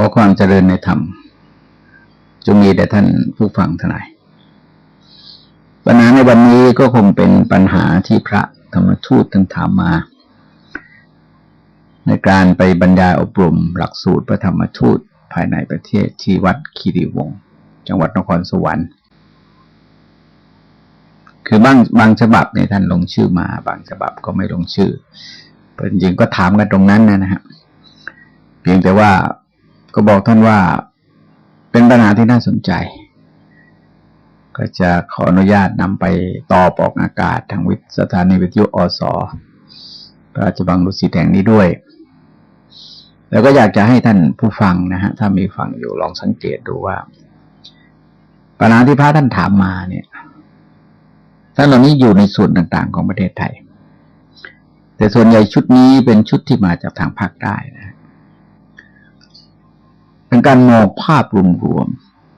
ขอความเจริญในธรรมจงมีแด่ท่านผู้ฟังทั้งหลาย ปัญหาในวันนี้ก็คงเป็นปัญหาที่พระธรรมทูตท่านถามมา ในการไปบรรยายอบรมหลักสูตรพระธรรมทูตภายในประเทศที่วัดคีรีวงศ์จังหวัดนครสวรรค์ คือบางบางฉบับในท่านลงชื่อมา บางฉบับก็ไม่ลงชื่อเป็นจริงก็ถามกันตรงนั้นนะฮะเพียงแต่ว่า ก็บอกท่านว่าเป็นปัญหาที่น่าสนใจ ก็จะขออนุญาตนำไปต่อปอกอากาศทางวิทสถานีวิทยุอสพระราชบังรุสิตแห่งนี้ด้วย แล้วก็อยากจะให้ท่านผู้ฟังนะฮะถ้ามีฟังอยู่ลองสังเกตดูว่า ปัญหาที่พระท่านถามมาเนี่ยท่านเหล่านี้อยู่ในส่วนต่างๆ ของประเทศไทย แต่ส่วนใหญ่ชุดนี้เป็นชุดที่มาจากทางภาคใต้นะ เป็นการมองภาพรวม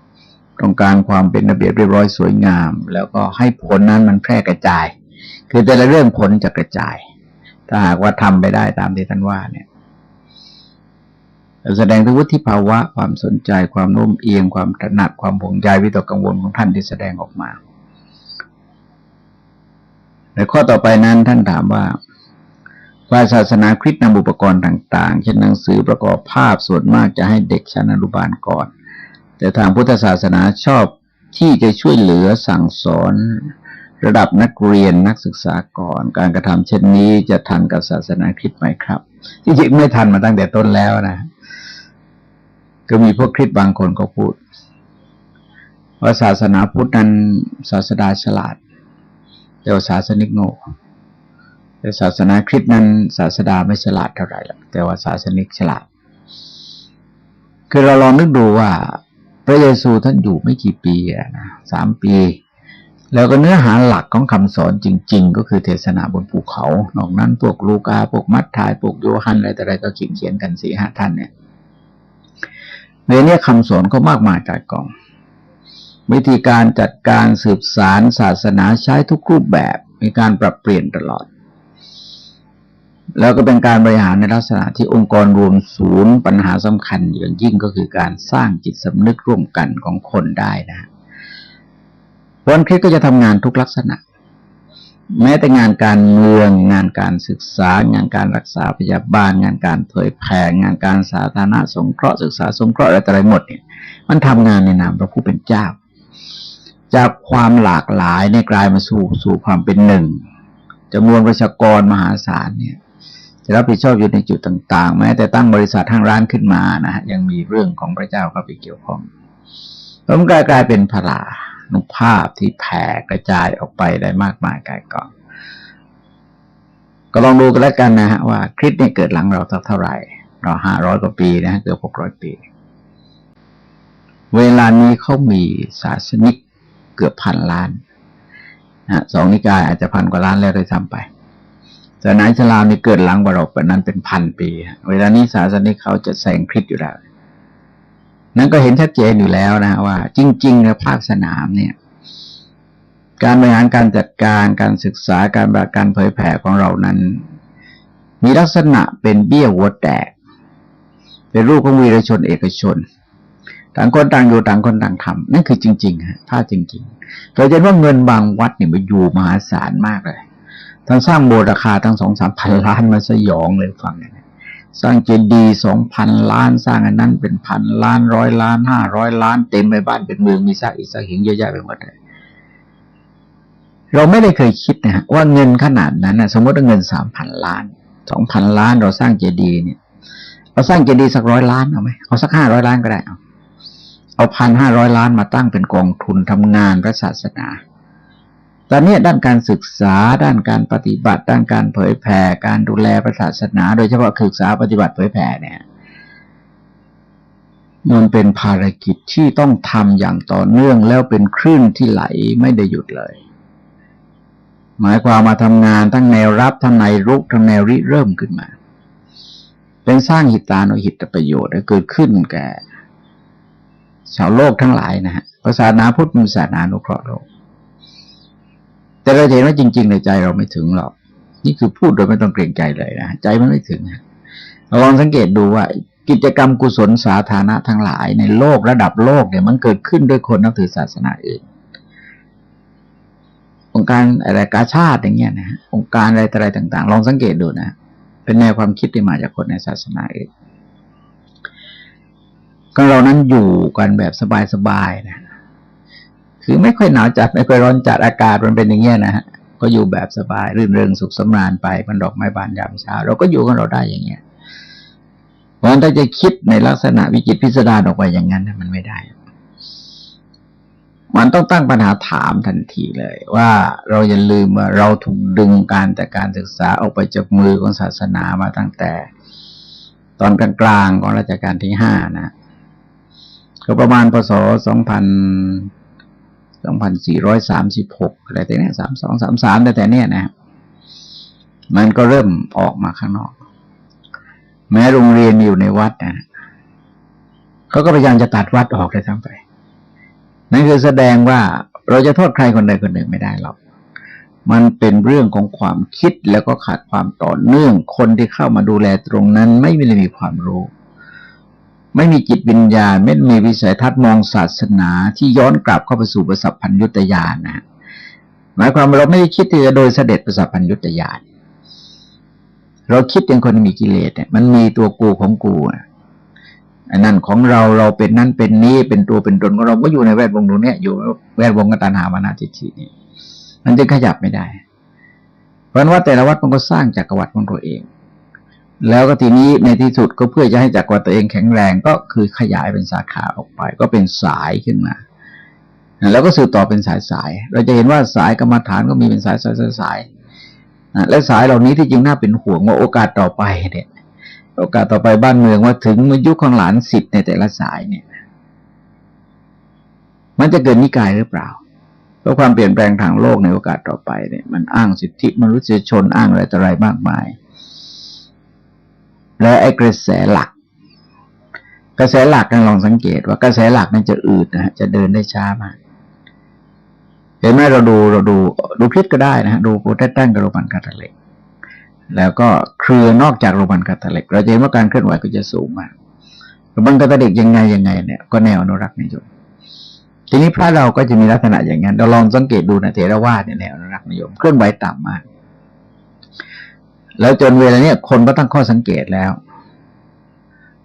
ๆต้องการความเป็นระเบียบเรียบร้อยสวยงาม แล้วก็ให้ผลนั้นมันแพร่กระจาย คือแต่ละเรื่องผลจะกระจาย ถ้าหากว่าทำไปได้ตามที่ท่านว่าเนี่ยแสดงถึงวุฒิภาวะความสนใจความโน้มเอียงความถนัดความห่วงใยวิตกกังวลของท่านที่แสดงออกมาในข้อต่อไปนั้นท่านถามว่า ว่าศาสนาคริสต์นำอุปกรณ์ต่าง ๆ เช่นหนังสือประกอบภาพส่วนมากจะให้เด็กชั้นอนุบาลก่อน แต่ทางพุทธศาสนาชอบที่จะช่วยเหลือสั่งสอน ระดับนักเรียนนักศึกษาก่อน การกระทำเช่นนี้จะทันกับศาสนาคริสต์ไหมครับจริงๆไม่ทันมาตั้งแต่ต้นแล้วนะก็มีพวกคริสต์บางคนก็พูดว่าศาสนาพุทธนั้นศาสดาฉลาด แต่ศาสนิกโง่ แต่ศาสนาคริสต์นั้นศาสดาไม่ฉลาดเท่าไหร่หรอกแต่ว่าศาสนิกฉลาด คือเราลองนึกดูว่า พระเยซูท่านอยู่ไม่กี่ปีนะสามปี แล้วก็เนื้อหาหลักของคำสอนจริง ๆ ก็คือเทศนาบนภูเขา นอกนั้นพวกลูกาพวกมัทธายพวกโยฮันอะไรแต่อะไรก็เขียนเขียนกันสี่ห้าท่านเนี่ยในนี้คำสอนก็มากมายกายกอง วิธีการจัดการสืบสารศาสนาใช้ทุกรูปแบบ มีการปรับเปลี่ยนตลอด แล้วก็เป็นการบริหารในลักษณะที่องค์กรรวมศูนย์ปัญหาสำคัญอย่างยิ่งก็คือการสร้างจิตสำนึกร่วมกันของคนได้นะวันคริสก็จะทำงานทุกลักษณะ แม้แต่งานการเมือง งานการศึกษา งานการรักษาพยาบาล งานการเผยแผ่งานการสาธารณสงเคราะห์ศึกษาสงเคราะห์อะไรต่ออะไรหมดเนี่ย มันทำงานในนามพระผู้เป็นเจ้า จากความหลากหลายในกลายมาสู่สู่ความเป็นหนึ่งจำนวนประชากรมหาศาลเนี่ย จะรับผิดชอบอยู่ในจุดต่าง ๆ แม้แต่ตั้งบริษัททางร้านขึ้นมานะฮะยังมีเรื่องของพระเจ้าเข้าไปเกี่ยวข้องแล้วมันกลายกลายเป็นพลานุภาพที่แผ่กระจายออกไปได้มากมายกายกองก็ลองดูกันแล้วกันนะฮะว่าคริสเนี่ยเกิดหลังเราสักเท่าไหร่เราห้าร้อยกว่าปีนะเกือบหกร้อยปี เวลานี้เขามีศาสนิกเกือบพันล้านนะสองนิกายอาจจะพันกว่าล้านแล้วเลยทำไป ศาสนาอิสลามนี่เกิดหลังบารอกแบบนั้นเป็นพันปี เวลานี้ศาสนิกเขาจะแซงคริสอยู่แล้ว นั่นก็เห็นชัดเจนอยู่แล้วนะว่า จริงๆในภาคสนามเนี่ย การบริหารการจัดการการศึกษาการบริการเผยแผ่ของเรานั้น มีลักษณะเป็นเบี้ยวัวแตก เป็นรูปของวีรชนเอกชนต่างคนต่างอยู่ต่างคนต่างทำนั่นคือจริงๆฮะถ้าจริงๆเราจะว่าเงินบางวัดเนี่ยมาอยู่มหาศาลมากเลย ท่านสร้างโบสถ์ราคาทั้งสองสามพันล้านมาสยองเลยฟังเนี่ยสร้างเจดีย์สองพันล้านสร้างอันนั้นเป็นพันล้านร้อยล้านห้าร้อยล้านเต็มไปบ้านเป็นเมืองมีซากอิสหิงเยอะแยะไปหมดเลยเราไม่ได้เคยคิดนะฮะว่าเงินขนาดนั้นนะสมมติว่าเงินสามพันล้านสองพันล้านเราสร้างเจดีย์เนี่ยเราสร้างเจดีย์สักร้อยล้านเอาไหมเอาสักห้าร้อยล้านก็ได้เอาเอาพันห้าร้อยล้านมาตั้งเป็นกองทุนทำงานพระศาสนา ตอนนี้ด้านการศึกษาด้านการปฏิบัติ ด้านการเผยแผ่การดูแลพระศาสนา โดยเฉพาะศึกษาปฏิบัติเผยแผ่เนี่ยมันเป็นภารกิจที่ต้องทำอย่างต่อเนื่องแล้วเป็นคลื่นที่ไหลไม่ได้หยุดเลย หมายความมาทำงานทั้งแนวรับทั้งในรุกทั้งแนวริเริ่มขึ้นมา เป็นสร้างหิตานุหิตประโยชน์เกิดขึ้นแก่ ชาวโลกทั้งหลายนะฮะศาสนาพุทธเป็นศาสนานุเคราะห์โลก แต่เราเห็นว่าจริง ๆ ในใจเราไม่ถึงหรอก นี่คือพูดโดยไม่ต้องเกรงใจเลยนะใจมันไม่ถึงเราลองสังเกตดูว่า กิจกรรมกุศลสาธารณะทั้งหลาย ในโลกระดับโลกเนี่ยมันเกิดขึ้นด้วยคนนับถือศาสนาเององค์การอะไรกาชาติอย่างเงี้ยนะฮะองค์การอะไรต่ออะไรต่าง ๆ ลองสังเกตดูนะเป็นแนวความคิดที่มาจากคนในศาสนาเองก็เรานั้นอยู่กันแบบสบายๆนะ คือไม่ค่อยหนาวจัดไม่ค่อยร้อนจัดอากาศมันเป็นอย่างเงี้ยนะฮะก็อยู่แบบสบายรื่นเริงสุขสำราญไปมันดอกไม้บานยามเช้า เราก็อยู่กันเราได้อย่างเงี้ยเพราะฉะนั้นถ้าจะคิดในลักษณะวิจิตพิสดารออกไปอย่างนั้นมันไม่ได้ มันต้องตั้งปัญหาถามทันทีเลย ว่าเราอย่าลืมว่าเราถูกดึงการแต่การศึกษาออกไปจากมือของศาสนามาตั้งแต่ ตอนกลางๆของรัชกาลที่ห้านะก็ประมาณพศสองพัน สองพันสี่ร้อยสามสิบหกอะไรแต่เนี้ยสามสองสามสามแต่แต่เนี้ยนะมันก็เริ่มออกมาข้างนอก แม้โรงเรียนอยู่ในวัดนะเขาก็พยายามจะตัดวัดออกเลยทั้งไป นั่นคือแสดงว่าเราจะโทษใครคนใดคนหนึ่งไม่ได้หรอกมันเป็นเรื่องของความคิดแล้วก็ขาดความต่อเนื่อง คนที่เข้ามาดูแลตรงนั้นไม่ได้มีความรู้ ไม่มีจิตวิญญาณ ไม่มีวิสัยทัศน์มองศาสนาที่ย้อนกลับเข้าไปสู่ประสัพพัญยุตยานนะหมายความว่าเราไม่ได้คิดที่จะโดยเสด็จประสัพพัญยุตยานเราคิดอย่างคนมีกิเลสเนี่ยมันมีตัวกูของกูอันนั้นของเราเราเป็นนั่นเป็นนี้เป็นตัวเป็นตนของเราก็อยู่ในแวดวงตรงนี้อยู่แวดวงกตันหามานาทิฏฐินี่มันจะขยับไม่ได้ เพราะว่าแต่ละวัดมันก็สร้างจักรวรรดิของตัวเอง แล้วก็ทีนี้ในที่สุดก็เพื่อจะให้จักรวาลตัวเองแข็งแรงก็คือขยายเป็นสาขาออกไป ก็เป็นสายขึ้นมา แล้วก็สืบต่อเป็นสายสาย เราจะเห็นว่าสายกรรมฐานก็มีเป็นสายสายสายสายและสายเหล่านี้ที่จริงน่าเป็นห่วงว่าโอกาสต่อไปเนี่ย โอกาสต่อไปบ้านเมืองว่าถึงมยุคของหลานสิทธิ์ในแต่ละสายเนี่ย มันจะเกิดนิกายหรือเปล่าเพราะความเปลี่ยนแปลงทางโลกในโอกาสต่อไปเนี่ย มันอ้างสิทธิมนุษยชนอ้างอะไรต่ออะไรมากมาย แล้วไอ้กระแสหลัก กระแสหลักกันลองสังเกตว่ากระแสหลักนั้นจะอืดนะฮะจะเดินได้ช้ามากเห็นไหมเราดูเราดูดูคลิปก็ได้นะฮะดูโปรเตสแตนกับโรมันคาทอลิกแล้วก็เครือนอกจากโรมันคาทอลิกเราจะเห็นว่าการเคลื่อนไหวก็จะสูงมากโรมันคาทอลิกยังไงยังไงเนี่ยก็แนวอนุรักษ์นิยมทีนี้พระเราก็จะมีลักษณะอย่างนั้นเราลองสังเกตดูนะเทรวาสเนี่ยแนวอนุรักษ์นิยมเคลื่อนไหวต่ำมาก แล้วจนเวลาเนี้ยคนก็ตั้งข้อสังเกตแล้ว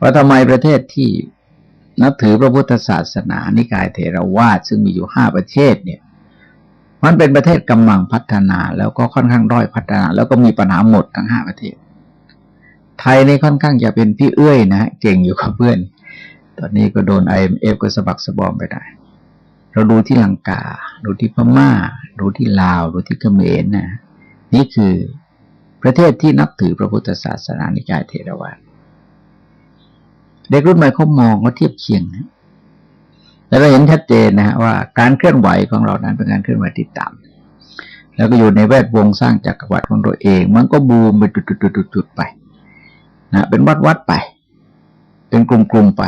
ว่าทำไมประเทศที่นับถือพระพุทธศาสนานิกายเทรวาสซึ่งมีอยู่ห้าประเทศเนี่ย มันเป็นประเทศกำลังพัฒนาแล้วก็ค่อนข้างด้อยพัฒนา แล้วก็มีปัญหาหมดทั้งห้าประเทศ ไทยนี่ค่อนข้างจะเป็นพี่เอื้อยนะเก่งอยู่กับเพื่อน ตอนนี้ก็โดนไอเอฟก็สะบักสะบอมไปได้ เราดูที่ลังกา ดูที่พม่า ดูที่ลาว ดูที่เขมรนะนี่คือ ประเทศที่นับถือพระพุทธศาสนานิกายเทรวาสเด็กรุ่นใหม่เขามองเขาเทียบเคียงนะแล้วเราเห็นชัดเจนนะฮะว่าการเคลื่อนไหวของเรานั้นเป็นการเคลื่อนไหวที่ต่ำแล้วก็อยู่ในแวดวงสร้างจักรวรรดิของตัวเอง มันก็บูมไปจุดๆๆไปนะเป็นวัดวัดไป เป็นกลุ่มๆไป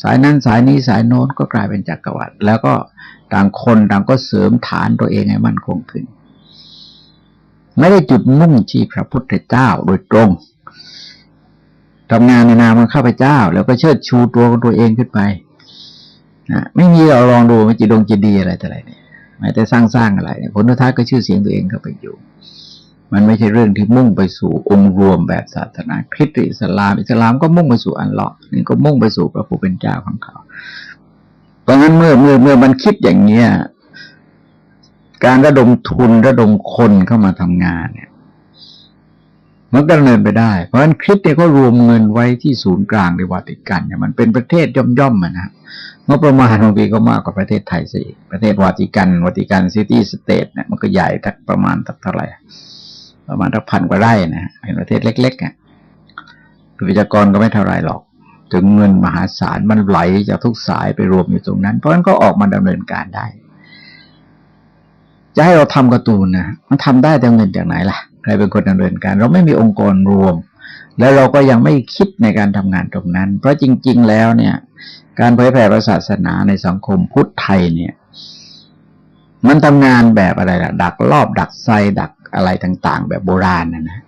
สายนั้นสายนี้สายโน้นก็กลายเป็นจักรวรรดิแล้วก็ต่างคนต่างก็เสริมฐานตัวเองให้มั่นคงขึ้น ไม่ได้จุดมุ่งที่พระพุทธเจ้าโดยตรงทำงานในนามของข้าพเจ้า แล้วก็เชิดชูตัวของตัวเองขึ้นไปนะไม่มีเราลองดูมันจะดงจะดีอะไรแต่อะไรเนี่ยไม่แต่สร้างสร้างอะไรผลท้ายก็ชื่อเสียงตัวเองเข้าไปอยู่ มันไม่ใช่เรื่องที่มุ่งไปสู่องค์รวมแบบศาสนาคริสต์อิสลาม อิสลามก็มุ่งไปสู่อันลอฮ์นี่ก็มุ่งไปสู่พระผู้เป็นเจ้าของเขา เพราะงั้นเมื่อเมื่อเมื่อมันคิดอย่างเนี้ย การระดมทุนระดมคนเข้ามาทำงานเนี่ยมันก็ดำเนินไปได้ เพราะฉะนั้นคริสเนี่ยก็รวมเงินไว้ที่ศูนย์กลางในวาติกันเนี่ยมันเป็นประเทศย่อมๆนะ งบประมาณบางปีก็มากกว่าประเทศไทยสิประเทศวาติกันวาติกันซิตี้สเตทเนี่ยมันก็ใหญ่ทักประมาณทักเท่าไหร่ ประมาณทักพันกว่าไร่นะเป็นประเทศเล็กๆอะประชากรก็ไม่เท่าไรหรอก ถึงเงินมหาศาลมันไหลจากทุกสายไปรวมอยู่ตรงนั้น เพราะฉะนั้นก็ออกมาดำเนินการได้ จะให้เราทำการ์ตูนนะมันทำได้แต่เงินจากไหนล่ะใครเป็นคนดำเนินการ เราไม่มีองค์กรรวม แล้วเราก็ยังไม่คิดในการทำงานตรงนั้น เพราะจริง ๆ แล้วเนี่ย การเผยแผ่ศาสนาในสังคมพุทธไทยเนี่ย มันทำงานแบบอะไรล่ะ ดักรอบ ดักไซดักอะไรต่าง ๆ แบบโบราณนะนะ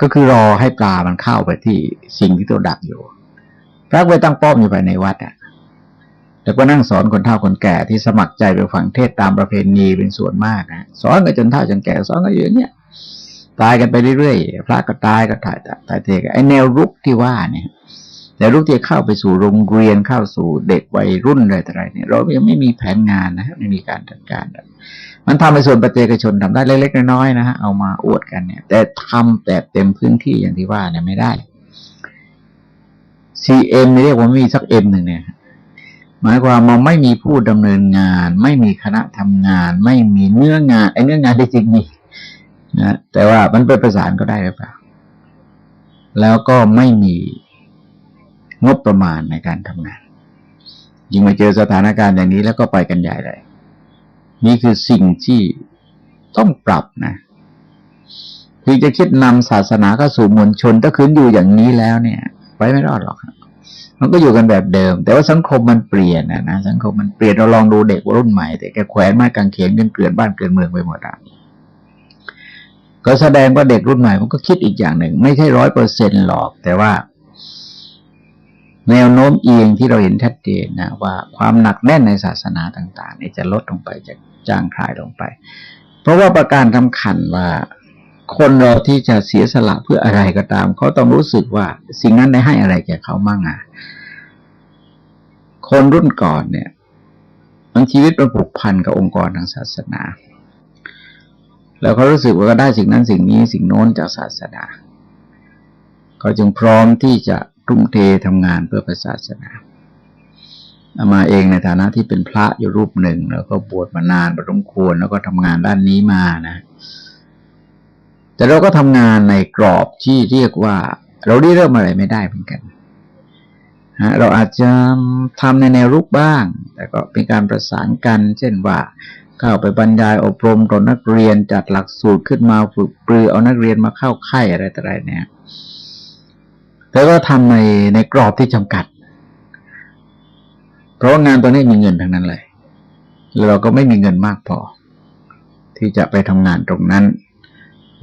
ก็คือรอให้ปลามันเข้าไปที่สิ่งที่ตัวดักอยู่พระไปตั้งป้อมอยู่ภายในวัดอะ แล้วก็นั่งสอนคนเฒ่าคนแก่ที่สมัครใจไปฟังเทศตามประเพณีเป็นส่วนมากนะสอนกันจนเฒ่าจนแก่สอนกันอยู่อย่างเงี้ยตายกันไปเรื่อยๆพระก็ตายก็ถ่ายตายเทกันไอแนวรุกที่ว่าเนี่ยแต่รุกที่เข้าไปสู่โรงเรียนเข้าสู่เด็กวัยรุ่นอะไรต่ออะไรเนี่ยเรายังไม่มีแผนงานนะฮะไม่มีการจัดการมันทำในส่วนประเจกชนทำได้เล็กๆน้อยๆนะฮะเอามาอวดกันเนี่ย แต่ทำแบบเต็มพื้นที่อย่างที่ว่าเนี่ยไม่ได้ CM เรียกว่าไม่มีสักเอ็มหนึ่งเนี่ย หมายความมันไม่มีผู้ดำเนินงาน ไม่มีคณะทำงาน ไม่มีเนื้องานไอ้เนื้องานที่จริงมีนะแต่ว่ามันเป็นประสานก็ได้หรือเปล่าแล้วก็ไม่มีงบประมาณในการทำงาน ยิ่งมาเจอสถานการณ์อย่างนี้แล้วก็ไปกันใหญ่เลย นี่คือสิ่งที่ต้องปรับนะที่จะคิดนำศาสนาเข้าสู่มวลชนถ้าคืนอยู่อย่างนี้แล้วเนี่ย ไปไม่รอดหรอกครับ มันก็อยู่กันแบบเดิม แต่ว่าสังคมมันเปลี่ยนนะนะสังคมมันเปลี่ยนเราลองดูเด็กรุ่นใหม่ แต่แกแขวนไม้กางเขนกันเกลื่อนบ้านเกลื่อนเมืองไปหมดอะก็แสดงว่าเด็กรุ่นใหม่มันก็คิดอีกอย่างหนึ่ง ไม่ใช่ร้อยเปอร์เซ็นหรอก แต่ว่า แนวโน้มเอียงที่เราเห็นชัดเจนนะว่าความหนักแน่นในศาสนาต่างๆนี่จะลดลงไปจะจางคลายลงไป เพราะว่าประการสำคัญว่าคนเราที่จะเสียสละเพื่ออะไรก็ตามเขาต้องรู้สึกว่า สิ่งนั้นได้ให้อะไรแก่เขามั่งอะ คนรุ่นก่อนเนี่ยมันชีวิตมันผูกพันกับองค์กรทางศาสนา แล้วเขารู้สึกว่าก็ได้สิ่งนั้นสิ่งนี้สิ่งโน้นจากศาสนาเขาจึงพร้อมที่จะทุ่มเททำงานเพื่อพระศาสนาเอามาเองในฐานะที่เป็นพระอยู่รูปหนึ่ง แล้วก็บวชมานานประสมควรแล้วก็ทำงานด้านนี้มานะ แต่เราก็ทำงานในกรอบที่เรียกว่า เราได้เริ่มอะไรไม่ได้เหมือนกัน ฮะเราอาจจะทำในแนวรุกบ้าง แต่ก็เป็นการประสานกัน เช่นว่าเข้าไปบรรยายอบรมกับนักเรียนจัดหลักสูตรขึ้นมาฝึกปรือเอานักเรียนมาเข้าค่ายอะไรต่ออะไรเนี่ยแต่ก็ทำในในกรอบที่จำกัด เพราะงานตัวนี้มีเงินทั้งนั้นเลยแล้วเราก็ไม่มีเงินมากพอ ที่จะไปทำงานตรงนั้น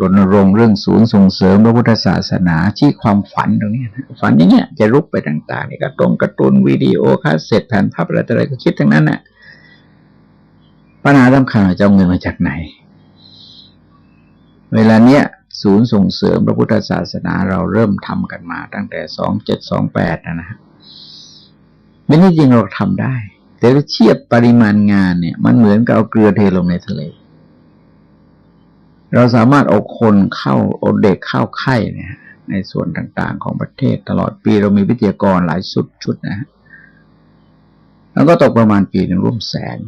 รณรงค์เรื่องศูนย์ส่งเสริมพระพุทธศาสนาที่ความฝันตรงนี้ฝันอย่างเงี้ยจะรุกไปต่างๆนี่ก็ตรงกระตุนวิดีโอคาสเซ็ตแผ่นพับอะไรต่ออะไรก็คิดทั้งนั้นแหละปัญหาสำคัญจะเอาเงินมาจากไหน เวลาเนี้ยศูนย์ส่งเสริมพระพุทธศาสนาเราเริ่มทำกันมาตั้งแต่สองเจ็ดสองแปดนะฮะไม่นี่จริงเราทำได้ แต่ถ้าเทียบปริมาณงานเนี่ย มันเหมือนกับเอาเกลือเทลงในทะเล เราสามารถเอาคนเข้าเอาเด็กเข้าไข่เนี่ยในส่วนต่างๆของประเทศตลอดปีเรามีวิทยากรหลายชุดชุดนะฮะแล้วก็ตกประมาณปีหนึ่งร่วมแสน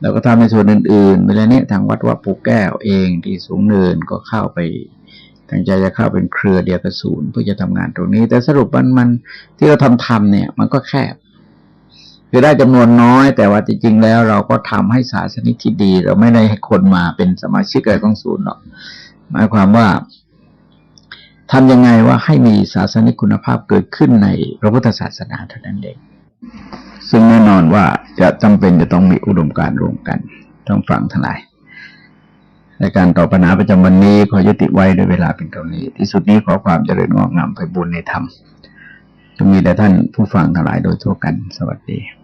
แล้วก็ทำในส่วนอื่นๆเวลาเนี้ยทางวัดวัดปูแก้วเองที่สูงเนินก็เข้าไปตั้งใจจะเข้าเป็นเครือเดียวกับศูนย์เพื่อจะทำงานตรงนี้ แต่สรุปมันมันที่เราทำทำเนี่ย มันก็แคบ คือได้จำนวนน้อย แต่ว่าจริงๆแล้วเราก็ทำให้ศาสนิกที่ดี เราไม่ได้ให้คนมาเป็นสมาชิกอะไรของศูนย์หรอกหมายความว่าทำยังไงว่าให้มีศาสนิกคุณภาพเกิดขึ้นในพระพุทธศาสนาเท่านั้นเองซึ่งแน่นอนว่าจะจำเป็นจะต้องมีอุดมการณ์รวมกันต้องฟังทั้งหลายในการตอบปัญหาประจำวันนี้ขอยุติไว้ด้วยเวลาเป็นเท่านี้ ที่สุดนี้ขอความเจริญงอกงามไปบุญในธรรมจงมีแด่ท่านผู้ฟังทั้งหลายโดยทั่วกัน สวัสดี